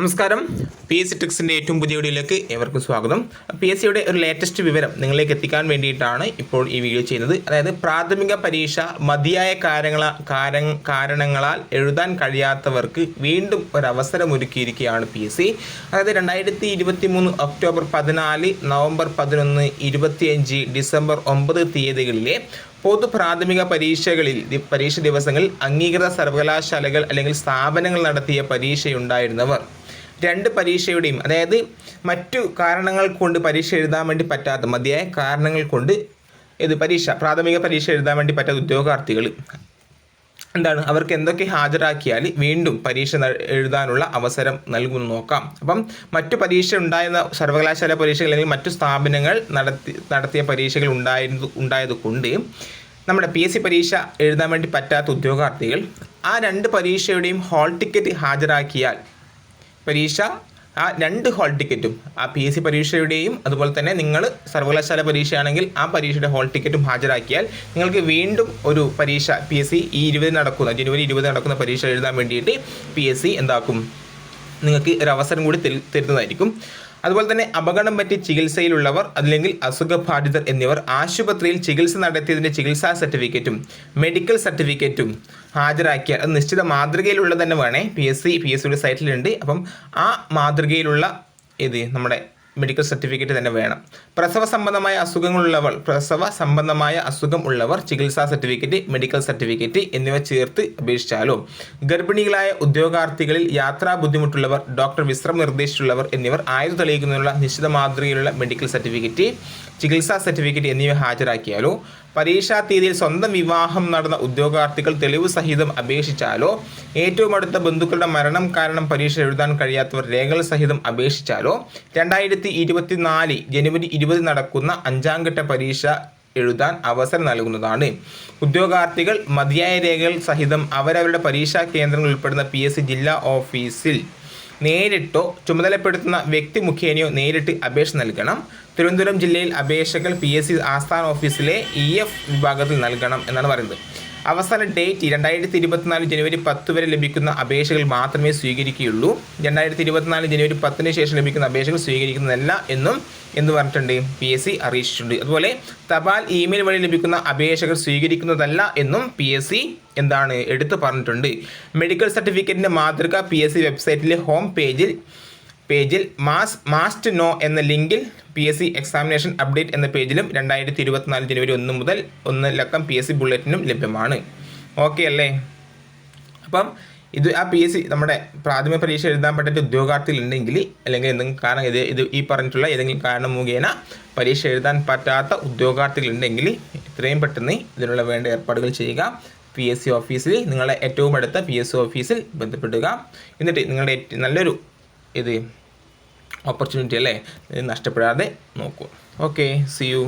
നമസ്കാരം. P S C ടെക്സിന്റെ ഏറ്റവും പുതിയ വീഡിയോയിലേക്ക് ഏവർക്കും സ്വാഗതം. പി എസ് സിയുടെ ഒരു ലേറ്റസ്റ്റ് വിവരം നിങ്ങളിലേക്ക് എത്തിക്കാൻ വേണ്ടിയിട്ടാണ് ഇപ്പോൾ ഈ വീഡിയോ ചെയ്യുന്നത്. അതായത് പ്രാഥമിക പരീക്ഷ മതിയായ കാരണങ്ങള കാര- കാരണങ്ങളാൽ എഴുതാൻ കഴിയാത്തവർക്ക് വീണ്ടും ഒരുക്കിയിരിക്കുകയാണ് പി എസ് സി അതായത് രണ്ടായിരത്തി ഇരുപത്തി മൂന്ന് ഒക്ടോബർ പതിനാല് നവംബർ പതിനൊന്ന് ഇരുപത്തിയഞ്ച് ഡിസംബർ ഒമ്പത് തീയതികളിലെ പൊതു പ്രാഥമിക പരീക്ഷകളിൽ പരീക്ഷ ദിവസങ്ങളിൽ അംഗീകൃത സർവകലാശാലകൾ അല്ലെങ്കിൽ സ്ഥാപനങ്ങൾ നടത്തിയ പരീക്ഷയുണ്ടായിരുന്നവർ രണ്ട് പരീക്ഷയുടെയും അതായത് മറ്റു കാരണങ്ങൾ കൊണ്ട് പരീക്ഷ എഴുതാൻ വേണ്ടി പറ്റാത്ത മതിയായ കാരണങ്ങൾ കൊണ്ട് ഇത് പരീക്ഷ പ്രാഥമിക പരീക്ഷ എഴുതാൻ വേണ്ടി പറ്റാത്ത ഉദ്യോഗാർത്ഥികൾ. എന്താണ്? അവർക്ക് എന്തൊക്കെ ഹാജരാക്കിയാൽ വീണ്ടും പരീക്ഷ എഴുതാനുള്ള അവസരം നൽകുമെന്ന് നോക്കാം. അപ്പം മറ്റു പരീക്ഷ ഉണ്ടായിരുന്ന സർവകലാശാല പരീക്ഷകൾ അല്ലെങ്കിൽ മറ്റു സ്ഥാപനങ്ങൾ നടത്തി നടത്തിയ പരീക്ഷകൾ ഉണ്ടായിരുന്നു ഉണ്ടായത് കൊണ്ട് നമ്മുടെ പി എസ് സി പരീക്ഷ എഴുതാൻ വേണ്ടി പറ്റാത്ത ഉദ്യോഗാർത്ഥികൾ ആ രണ്ട് പരീക്ഷയുടെയും ഹാൾ ടിക്കറ്റ് ഹാജരാക്കിയാൽ പരീക്ഷ ആ രണ്ട് ഹോൾ ടിക്കറ്റും ആ പി എസ് സി പരീക്ഷയുടെയും അതുപോലെ തന്നെ നിങ്ങൾ സർവകലാശാല പരീക്ഷയാണെങ്കിൽ ആ പരീക്ഷയുടെ ഹോൾ ടിക്കറ്റും ഹാജരാക്കിയാൽ നിങ്ങൾക്ക് വീണ്ടും ഒരു പരീക്ഷ പി എസ് സി ഈ ഇരുപത് നടക്കുന്ന ജനുവരി ഇരുപത് നടക്കുന്ന പരീക്ഷ എഴുതാൻ വേണ്ടിയിട്ട് പി എസ് സി എന്താക്കും? നിങ്ങൾക്ക് ഒരു അവസരം കൂടി തരു- തരുന്നതായിരിക്കും. അതുപോലെ തന്നെ അപകടം പറ്റി ചികിത്സയിലുള്ളവർ അല്ലെങ്കിൽ അസുഖബാധിതർ എന്നിവർ ആശുപത്രിയിൽ ചികിത്സ നടത്തിയതിന്റെ ചികിത്സാ സർട്ടിഫിക്കറ്റും മെഡിക്കൽ സർട്ടിഫിക്കറ്റും ഹാജരാക്കിയ അത് നിശ്ചിത മാതൃകയിലുള്ള തന്നെ വേണേ. P S C P S സിയുടെ സൈറ്റിലുണ്ട് അപ്പം ആ മാതൃകയിലുള്ള ഇത് നമ്മുടെ മെഡിക്കൽ സർട്ടിഫിക്കറ്റ് തന്നെ വേണം. പ്രസവ സംബന്ധമായ അസുഖങ്ങളുള്ളവർ പ്രസവ സംബന്ധമായ അസുഖം ഉള്ളവർ ചികിത്സാ സർട്ടിഫിക്കറ്റ് മെഡിക്കൽ സർട്ടിഫിക്കറ്റ് എന്നിവ ചേർത്ത് അപേക്ഷിച്ചാലോ ഗർഭിണികളായ ഉദ്യോഗാർത്ഥികളിൽ യാത്രാ ബുദ്ധിമുട്ടുള്ളവർ ഡോക്ടർ വിശ്രമം നിർദ്ദേശിച്ചുള്ളവർ എന്നിവർ ആയുധ തെളിയിക്കുന്നതിനുള്ള നിശ്ചിത മാതൃകയിലുള്ള മെഡിക്കൽ സർട്ടിഫിക്കറ്റ് ചികിത്സാ സർട്ടിഫിക്കറ്റ് എന്നിവ ഹാജരാക്കിയാലോ പരീക്ഷാ തീയതിയിൽ സ്വന്തം വിവാഹം നടന്ന ഉദ്യോഗാർത്ഥികൾ തെളിവ് സഹിതം അപേക്ഷിച്ചാലോ ഏറ്റവും അടുത്ത ബന്ധുക്കളുടെ മരണം കാരണം പരീക്ഷ എഴുതാൻ കഴിയാത്തവർ രേഖകൾ സഹിതം അപേക്ഷിച്ചാലോ രണ്ടായിരത്തി ഇരുപത്തിനാല് ജനുവരി ഇരുപത് നടക്കുന്ന അഞ്ചാം ഘട്ട പരീക്ഷ എഴുതാൻ അവസരം നൽകുന്നതാണ്. ഉദ്യോഗാർത്ഥികൾ മതിയായ രേഖകൾ സഹിതം അവരവരുടെ പരീക്ഷാ കേന്ദ്രങ്ങൾ ഉൾപ്പെടുന്ന പി എസ് സി ജില്ലാ ഓഫീസിൽ നേരിട്ടോ ചുമതലപ്പെടുത്തുന്ന വ്യക്തി മുഖേനയോ നേരിട്ട് അപേക്ഷ നൽകണം. തിരുവനന്തപുരം ജില്ലയിൽ അപേക്ഷകൾ പി എസ് സി ആസ്ഥാന ഓഫീസിലെ ഇ എഫ് വിഭാഗത്തിൽ നൽകണം എന്നാണ് പറയുന്നത്. അവസാന ഡേറ്റ് രണ്ടായിരത്തി ഇരുപത്തിനാല് ജനുവരി പത്ത് വരെ ലഭിക്കുന്ന അപേക്ഷകൾ മാത്രമേ സ്വീകരിക്കുകയുള്ളൂ. രണ്ടായിരത്തി ഇരുപത്തിനാല് ജനുവരി പത്തിന് ശേഷം ലഭിക്കുന്ന അപേക്ഷകൾ സ്വീകരിക്കുന്നതല്ല എന്നും എന്ന് പറഞ്ഞിട്ടുണ്ട് പി എസ് സി അറിയിച്ചിട്ടുണ്ട്. അതുപോലെ തപാൽ ഇമെയിൽ വഴി ലഭിക്കുന്ന അപേക്ഷകൾ സ്വീകരിക്കുന്നതല്ല എന്നും പി എസ് സി എന്താണ് എടുത്തു പറഞ്ഞിട്ടുണ്ട്. മെഡിക്കൽ സർട്ടിഫിക്കറ്റിന്റെ മാതൃക പി എസ് സി വെബ്സൈറ്റിലെ ഹോം പേജിൽ പേജിൽ മാസ് മാസ്റ്റ് നോ എന്ന ലിങ്കിൽ P S C examination update എന്ന പേജിലും രണ്ടായിരത്തി ഇരുപത്തിനാല് ജനുവരി ഒന്ന് മുതൽ ഒന്ന് ലക്കം പി എസ് സി ബുള്ളറ്റിനും ലഭ്യമാണ്. ഓക്കെ അല്ലേ? അപ്പം ഇത് ആ പി എസ് സി നമ്മുടെ പ്രാഥമിക പരീക്ഷ എഴുതാൻ പറ്റാത്ത ഉദ്യോഗാർത്ഥികൾ ഉണ്ടെങ്കിൽ അല്ലെങ്കിൽ എന്തെങ്കിലും കാരണം ഇത് ഇത് ഈ പറഞ്ഞിട്ടുള്ള ഏതെങ്കിലും കാരണം മുഖേന പരീക്ഷ എഴുതാൻ പറ്റാത്ത ഉദ്യോഗാർത്ഥികളുണ്ടെങ്കിൽ എത്രയും പെട്ടെന്ന് ഇതിനുള്ള വേണ്ട ഏർപ്പാടുകൾ ചെയ്യുക. പി എസ് സി ഓഫീസിൽ നിങ്ങളുടെ ഏറ്റവും അടുത്ത പി എസ് സി ഓഫീസിൽ ബന്ധപ്പെടുക. എന്നിട്ട് നിങ്ങളുടെ നല്ലൊരു ഇത് ഓപ്പർച്യൂണിറ്റി അല്ലേ? നഷ്ടപ്പെടാതെ നോക്കൂ. Okay C U